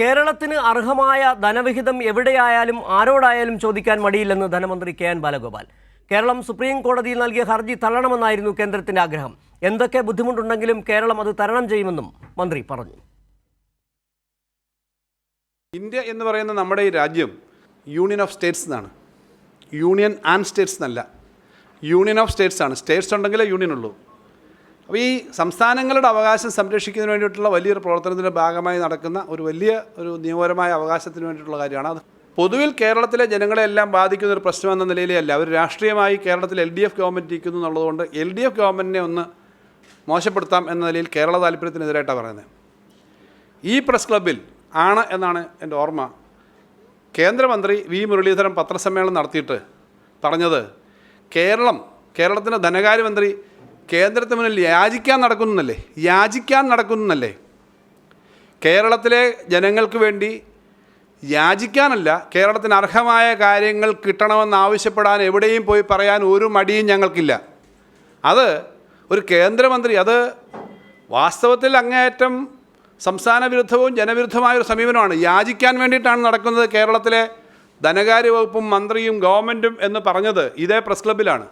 കേരളത്തിന് അർഹമായ ധനവിഹിതം എവിടെയായാലും ആരോടായാലും ചോദിക്കാൻ മടിയില്ലെന്ന് ധനമന്ത്രി K N Balagopal. Keralam supreme കോടതിയിൽ നൽകിയ ഹർജി തള്ളണമെന്നായിരുന്നു കേന്ദ്രത്തിന്റെ ആഗ്രഹം. എന്തൊക്കെ ബുദ്ധിമുട്ടുണ്ടെങ്കിലും കേരളം അത് തരണം ചെയ്യുമെന്നും മന്ത്രി പറഞ്ഞു. ഇന്ത്യ എന്ന് പറയുന്ന നമ്മുടെ ഈ രാജ്യം യൂണിയൻ ഓഫ് സ്റ്റേറ്റ്സ് എന്നാണ്. യൂണിയൻ ആൻഡ് സ്റ്റേറ്റ്സ് എന്നല്ല. യൂണിയൻ ഓഫ് സ്റ്റേറ്റ്സ് ആണ്. സ്റ്റേറ്റ്സ് ഉണ്ടെങ്കിലേ യൂണിയൻ ഉള്ളൂ. അപ്പോൾ ഈ സംസ്ഥാനങ്ങളുടെ അവകാശം സംരക്ഷിക്കുന്നതിന് വേണ്ടിയിട്ടുള്ള വലിയൊരു പ്രവർത്തനത്തിന്റെ ഭാഗമായി നടക്കുന്ന ഒരു വലിയ ഒരു നിയമപരമായ അവകാശത്തിന് വേണ്ടിയിട്ടുള്ള കാര്യമാണ്. അത് പൊതുവിൽ കേരളത്തിലെ ജനങ്ങളെല്ലാം ബാധിക്കുന്ന ഒരു പ്രശ്നം എന്ന നിലയിലേ ഒരു രാഷ്ട്രീയമായി കേരളത്തിൽ എൽ ഡി എഫ് ഗവൺമെന്റ് ഇരിക്കുന്നു എന്നുള്ളതുകൊണ്ട് എൽ ഡി എഫ് ഗവൺമെന്റിനെ ഒന്ന് മോശപ്പെടുത്താം എന്ന നിലയിൽ കേരള താല്പര്യത്തിനെതിരായിട്ടാണ് പറയുന്നത്. ഈ പ്രസ് ക്ലബിൽ ആണ് എന്നാണ് എന്റെ ഓർമ്മ. കേന്ദ്രമന്ത്രി വി മുരളീധരൻ പത്രസമ്മേളനം നടത്തിയിട്ട് പറഞ്ഞത് കേരളം കേരളത്തിന്റെ ധനകാര്യമന്ത്രി കേന്ദ്രത്തിന് മുന്നിൽ യാചിക്കാൻ നടക്കുന്നല്ലേ യാചിക്കാൻ നടക്കുന്നല്ലേ കേരളത്തിലെ ജനങ്ങൾക്ക് വേണ്ടി യാചിക്കാനല്ല കേരളത്തിന് അർഹമായ കാര്യങ്ങൾ കിട്ടണമെന്ന് ആവശ്യപ്പെടാൻ എവിടെയും പോയി പറയാൻ ഒരു മടിയും ഞങ്ങൾക്കില്ല. അത് ഒരു കേന്ദ്രമന്ത്രി അത് വാസ്തവത്തിൽ അങ്ങേയറ്റം സംസ്ഥാന വിരുദ്ധവും ജനവിരുദ്ധമായ ഒരു സമീപനമാണ്. യാചിക്കാൻ വേണ്ടിയിട്ടാണ് നടക്കുന്നത് കേരളത്തിലെ ധനകാര്യ വകുപ്പും മന്ത്രിയും ഗവൺമെന്റും എന്ന് പറഞ്ഞത് ഇതേ പ്രസ് ക്ലബ്ബിലാണ്.